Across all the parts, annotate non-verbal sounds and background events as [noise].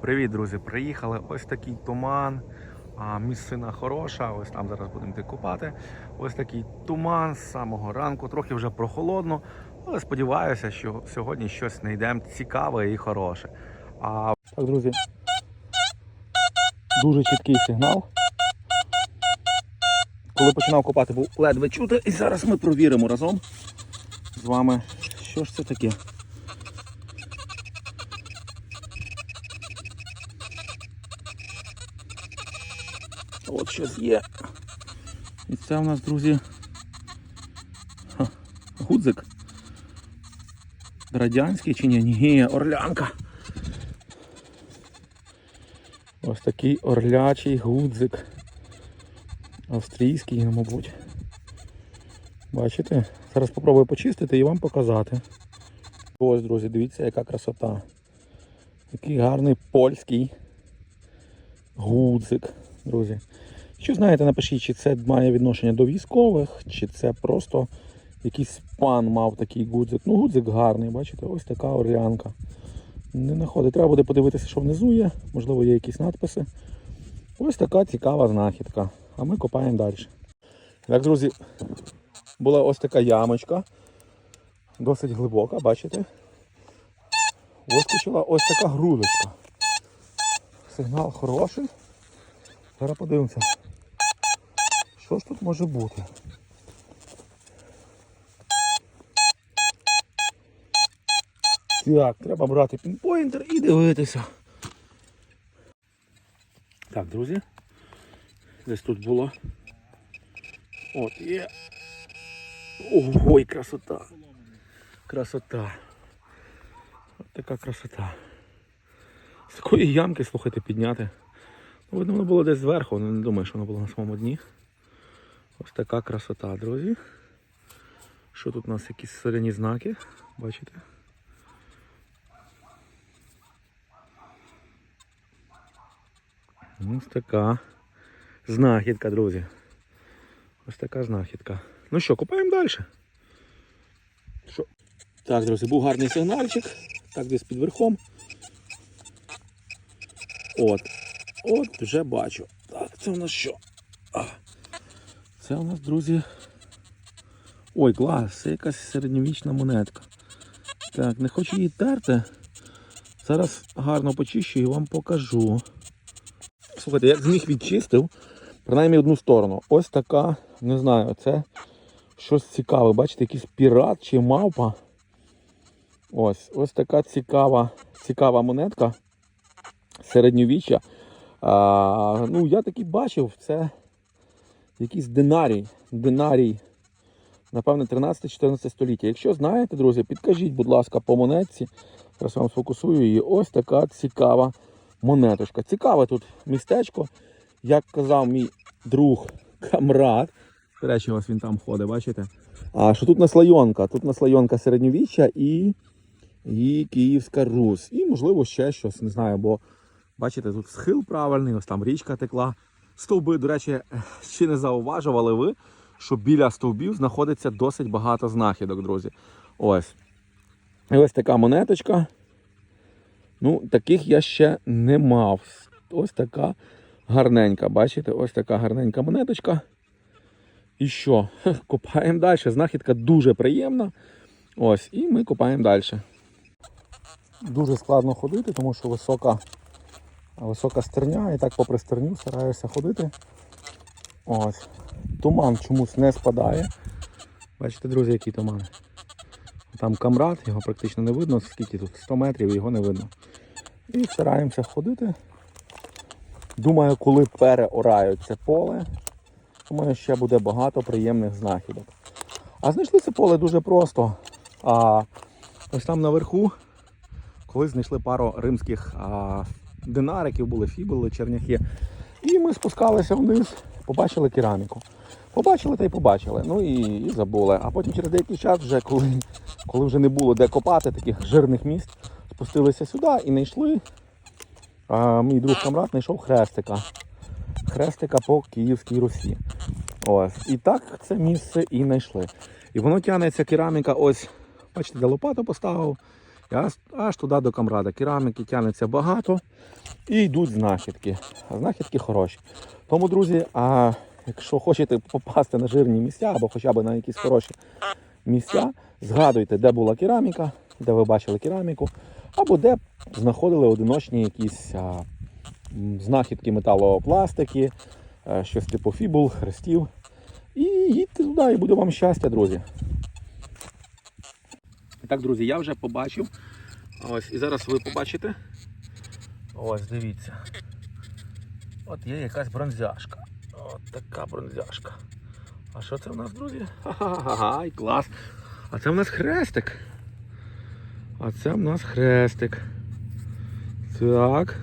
Привіт, друзі! Приїхали. Ось такий туман. А, місцина хороша. Ось там зараз будемо купати. Ось такий туман з самого ранку. Трохи вже прохолодно, але сподіваюся, що сьогодні щось знайдемо цікаве і хороше. А Так, друзі. Дуже чіткий сигнал. Коли починав копати, був ледве чути. І зараз ми провіримо разом з вами, що ж це таке. От щось є. І це у нас, друзі, гудзик. Радянський чи ні? Ні, орлянка. Ось такий орлячий гудзик. Австрійський, мабуть. Бачите? Зараз спробую почистити і вам показати. Ось, друзі, дивіться, яка красота. Який гарний польський гудзик, друзі. Якщо знаєте, напишіть, чи це має відношення до військових, чи це просто якийсь пан мав такий гудзик. Ну, гудзик гарний, бачите, ось така орлянка. Не знаходить. Треба буде подивитися, що внизу є. Можливо, є якісь надписи. Ось така цікава знахідка. А ми копаємо далі. Так, друзі, була ось така ямочка. Досить глибока, бачите? Вискочила ось така грудочка. Сигнал хороший. Зараз подивимося. Що ж тут може бути? Так, треба брати пінпойнтер і дивитися. Так, друзі. Десь тут було. От є. Ой, красота. Красота. От така красота. З такої ямки, слухайте, підняти. Ну, видно, воно було десь зверху, але не думаю, що воно було на самому дні. Ось така красота, друзі. Що тут у нас якісь соляні знаки, бачите? Ось така знахідка, друзі. Ось така знахідка. Ну що, купаємо далі. Що? Так, друзі, був гарний сигнальчик. Так, десь під верхом. От. От, вже бачу. Так, це у нас що? Це у нас, друзі. Ой, клас, це якась середньовічна монетка. Так, не хочу її терти. Зараз гарно почищу і вам покажу. Слухайте, як зміг відчистив, принаймні одну сторону. Ось така, не знаю, це щось цікаве. Бачите, якийсь пірат чи мавпа. Ось ось така цікава цікава монетка середньовіччя. А, ну, я таки бачив, це якийсь динарій. Динарій, напевне, 13-14 століття. Якщо знаєте, друзі, підкажіть, будь ласка, по монетці. Зараз вам сфокусую її. Ось така цікава монеточка. Цікаве тут містечко. Як казав мій друг камрад. До речі, ось він там ходить, бачите? А що тут наслайонка? Тут наслайонка середньовіччя і, і Київська Русь. І, можливо, ще щось, не знаю, бо бачите, тут схил правильний, ось там річка текла. Стовби, до речі, [laughs] ще не зауважували ви, що біля стовбів знаходиться досить багато знахідок, друзі. Ось. І ось така монеточка. Ну, таких я ще не мав. Ось така гарненька. Бачите, ось така гарненька монеточка. І що? [laughs] Копаємо далі. Знахідка дуже приємна. Ось, і ми копаємо далі. Дуже складно ходити, тому що висока, висока стерня. І так попри стерню стараюся ходити. Ось. Туман чомусь не спадає. Бачите, друзі, який туман. Там камрад, його практично не видно, скільки тут 100 метрів, його не видно. І стараємося ходити. Думаю, коли переорають це поле, думаю, ще буде багато приємних знахідок. А знайшли це поле дуже просто. А ось там наверху, коли знайшли пару римських а, динариків, були фібули, черняхи. І ми спускалися вниз, побачили кераміку. Побачили та й побачили. Ну і, і забули. А потім через деякий час, вже коли, коли вже не було де копати таких жирних місць, спустилися сюди і знайшли. А, мій друг камрад знайшов хрестика. Хрестика по Київській Русі. Ось. І так це місце і знайшли. І воно тягнеться кераміка, ось, бачите, де лопату поставив. Аж, аж туди до камрада. Кераміки тягнеться багато і йдуть знахідки. А знахідки хороші. Тому, друзі, а якщо хочете попасти на жирні місця або хоча б на якісь хороші місця, згадуйте, де була кераміка, де ви бачили кераміку, або де знаходили одиночні якісь а, знахідки металопластики, е, щось типу фібул, хрестів. І їдьте туди, і буде вам щастя, друзі. Так, друзі, я вже побачив. Ось, і зараз ви побачите. Ось, дивіться. От є якась бронзяшка. От така бронзяшка. А що це в нас, друзі? Ха-ха-ха, ай, клас. А це в нас хрестик. А це в нас хрестик. Так.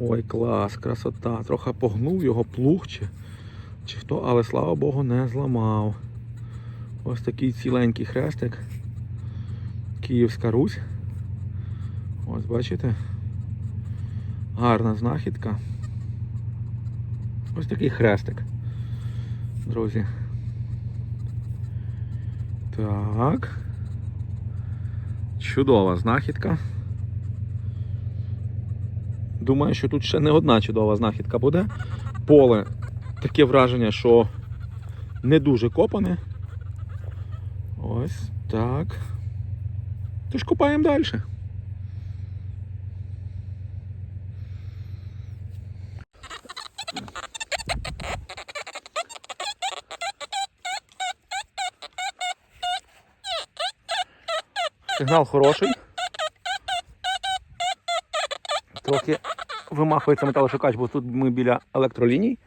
Ой, клас, красота. Трохи погнув його плуг чи, чи хто, але слава Богу, не зламав. Ось такий ціленький хрестик. Київська Русь. Ось бачите. Гарна знахідка. Ось такий хрестик. Друзі. Так. Чудова знахідка. Думаю, що тут ще не одна чудова знахідка буде. Поле таке враження, що не дуже копане. Ось так. Тож копаємо далі. Сигнал хороший. Трохи вимахується металошукач, бо тут ми біля електроліній.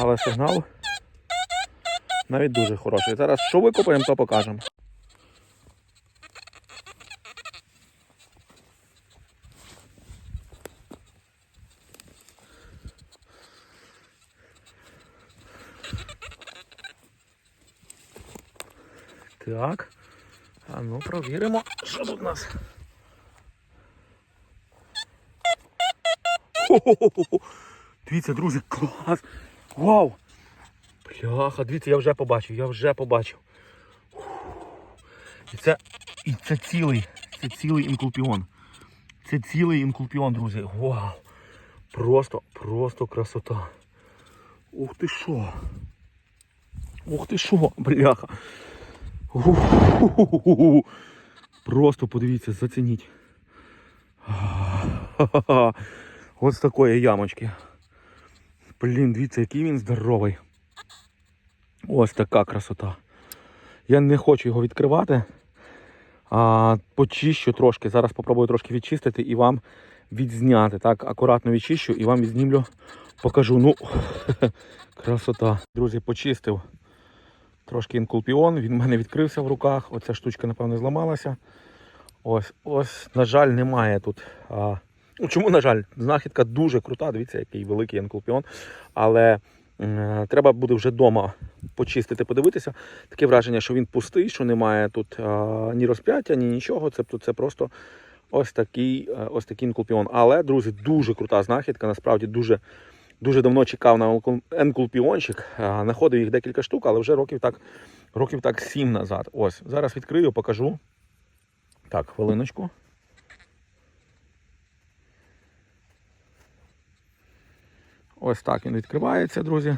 Але сигнал навіть дуже хороший. Зараз що викопаємо, то покажемо. Так. А ну провіримо, що тут у нас. Хо-хо-хо-хо. Дивіться, друзі, клас! Вау! Бляха, дивіться, я вже побачив, я вже побачив. І це, і це цілий, це цілий інкулпіон. Це цілий інкулпіон, друзі. Вау! Просто, просто красота. Ух ти що! Ух ти що, бляха! Просто подивіться, зацініть. Ось такої ямочки. Блін, дивіться, який він здоровий. Ось така красота. Я не хочу його відкривати. А, почищу трошки. Зараз попробую трошки відчистити і вам відзняти. Так, акуратно відчищу і вам відзнімлю, покажу. Ну, [laughs] красота. Друзі, почистив трошки інкулпіон. Він в мене відкрився в руках. Оця штучка, напевно, зламалася. Ось, ось, на жаль, немає тут. А, ну, чому, на жаль, знахідка дуже крута. Дивіться, який великий інкулпіон. Але треба буде вже вдома почистити, подивитися. Таке враження, що він пустий, що немає тут а, ні розп'яття, ні нічого. Це, це просто ось такий, е, ось такий інкулпіон. Але, друзі, дуже крута знахідка. Насправді дуже. Дуже давно чекав на енкул- енкулпіончик. а, Знаходив їх декілька штук, але вже років так, років так сім назад. Ось, зараз відкрию, покажу. Так, хвилиночку. Ось так він відкривається, друзі.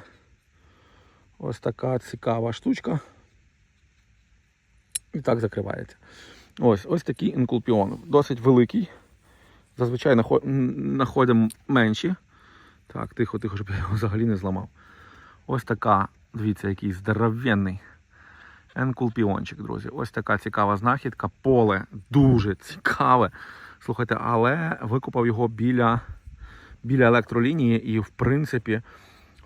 Ось така цікава штучка. І так закривається. Ось ось такий інкулпіон. Досить великий. Зазвичай знаходимо менші. Так, тихо, тихо, щоб я його взагалі не зламав. Ось така, дивіться, який здоровенний енкулпіончик, друзі. Ось така цікава знахідка. Поле дуже цікаве. Слухайте, але викопав його біля, біля електролінії і в принципі,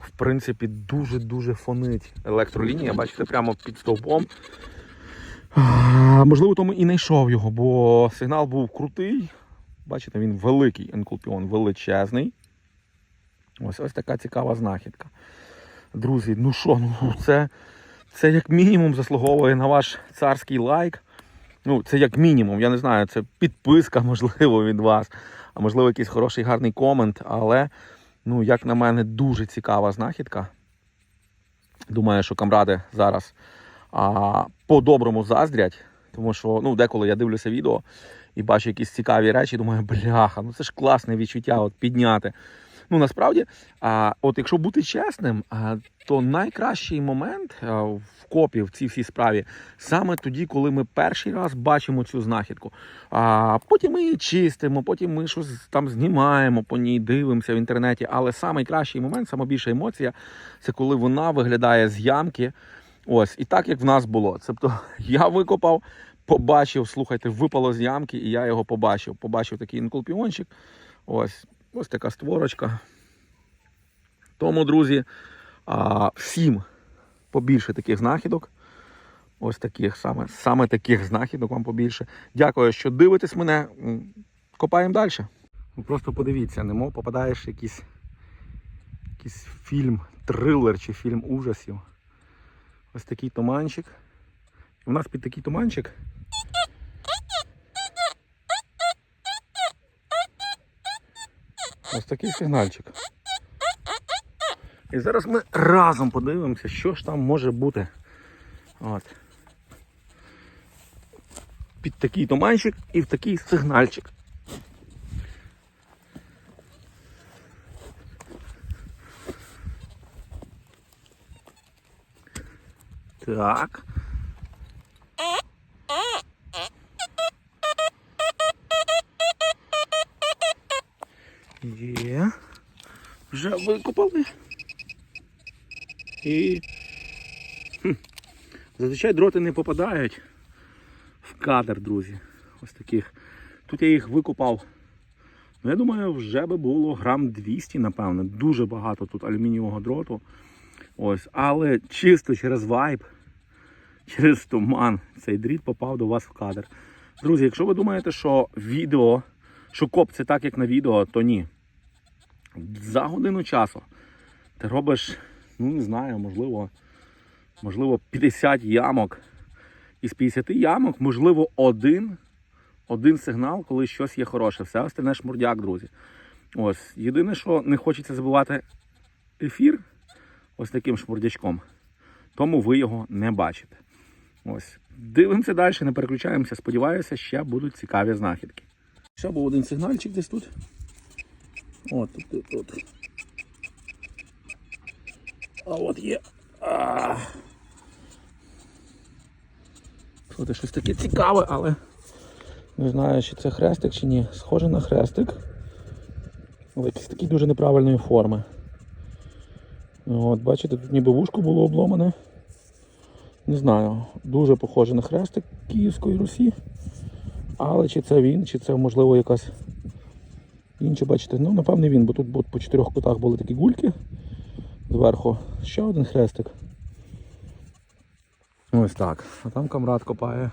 в принципі, дуже-дуже фонить електролінія. Бачите, прямо під стовпом. Можливо, тому і не йшов його, бо сигнал був крутий. Бачите, він великий енкулпіон, величезний. Ось ось така цікава знахідка. Друзі, ну що, ну це, це як мінімум заслуговує на ваш царський лайк. Ну, це як мінімум, я не знаю, це підписка, [laughs] можливо, від вас, а можливо, якийсь хороший гарний комент. Але, ну, як на мене, дуже цікава знахідка. Думаю, що камради зараз а, по-доброму заздрять. Тому що ну, деколи я дивлюся відео і бачу якісь цікаві речі, думаю, бляха, ну це ж класне відчуття от, підняти. Ну насправді, а, от якщо бути чесним, то найкращий момент в копі в цій всій справі саме тоді, коли ми перший раз бачимо цю знахідку. А потім ми її чистимо, потім ми щось там знімаємо по ній, дивимося в інтернеті. Але найкращий момент, найбільша емоція, це коли вона виглядає з ямки. Ось, і так як в нас було. Тобто [laughs] я викопав, побачив, слухайте, випало з ямки, і я його побачив. Побачив такий інкулпіончик. Ось, ось така створочка. Тому, друзі, всім побільше таких знахідок. Ось таких саме, саме таких знахідок вам побільше. Дякую, що дивитесь мене. Копаємо далі. Ну, Просто подивіться, немов попадаєш в якийсь, якийсь фільм, трилер чи фільм ужасів. Ось такий туманчик. У нас під такий туманчик. Ось такий сигнальчик. І зараз ми разом подивимося, що ж там може бути. От. Під такий туманчик і в такий сигнальчик. Так. Викопали. І. Хм. Зазвичай дроти не попадають в кадр, друзі. Ось таких. Тут я їх викопав. Ну, я думаю, вже би було грам 200, напевно. Дуже багато тут алюмінієвого дроту. Ось. Але чисто через вайб, через туман, цей дріт попав до вас в кадр. Друзі, якщо ви думаєте, що відео, що коп це так, як на відео, то ні. За годину часу ти робиш, ну не знаю, можливо, можливо, 50 ямок. Із 50 ямок, можливо, один, один сигнал, коли щось є хороше. Все остальне шмурдяк, друзі. Ось. Єдине, що не хочеться забувати ефір ось таким шмурдячком. Тому ви його не бачите. Ось. Дивимося далі, не переключаємося. Сподіваюся, ще будуть цікаві знахідки. Ще був один сигнальчик десь тут. От тут, тут, тут. А от є. А. Це щось таке цікаве, але не знаю, чи це хрестик чи ні. Схоже на хрестик. Але якийсь такий дуже неправильної форми. От, бачите, тут ніби вушко було обломане. Не знаю, дуже похоже на хрестик Київської Русі. Але чи це він, чи це можливо якась інша, бачите, ну напевне він, бо тут по чотирьох кутах були такі гульки. Зверху ще один хрестик. Ось так. А там камрад копає.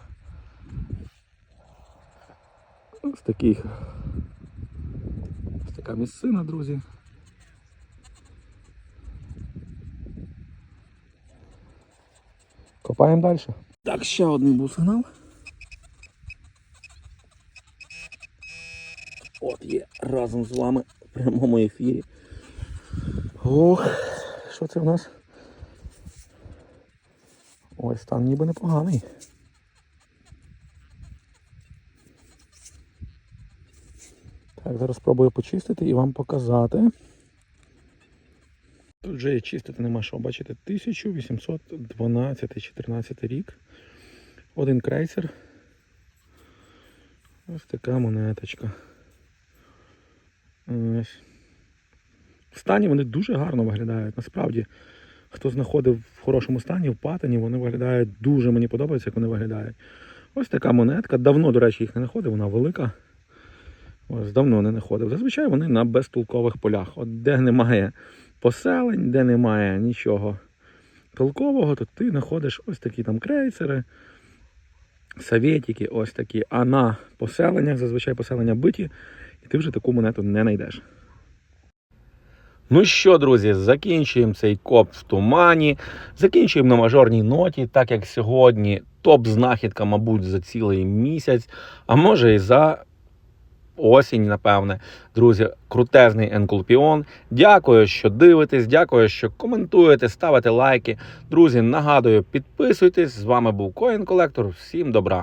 Ось такий. Ось така місцина, друзі. Копаємо далі. Так, ще один був сигнал. От є разом з вами в прямому ефірі. Ох, що це в нас? Ой, стан ніби непоганий. Так, зараз спробую почистити і вам показати. Тут вже чистити нема що. Бачите, 1812-14 рік. Один крейсер. Ось така монеточка. Ось. В стані вони дуже гарно виглядають. Насправді, хто знаходив в хорошому стані, в патині, вони виглядають дуже мені подобається, як вони виглядають. Ось така монетка. Давно, до речі, їх не знаходив, вона велика. Ось давно не знаходив. Зазвичай вони на безтолкових полях. От де немає поселень, де немає нічого толкового, то ти знаходиш ось такі там крейсери, совєтики, ось такі. А на поселеннях, зазвичай поселення биті, ти вже таку монету не знайдеш. Ну що, друзі, закінчуємо цей коп в тумані. Закінчуємо на мажорній ноті, так як сьогодні топ-знахідка, мабуть, за цілий місяць, а може і за осінь, напевне. Друзі, крутезний енкулпіон. Дякую, що дивитесь, дякую, що коментуєте, ставите лайки. Друзі, нагадую, підписуйтесь. З вами був Коін Колектор. Всім добра!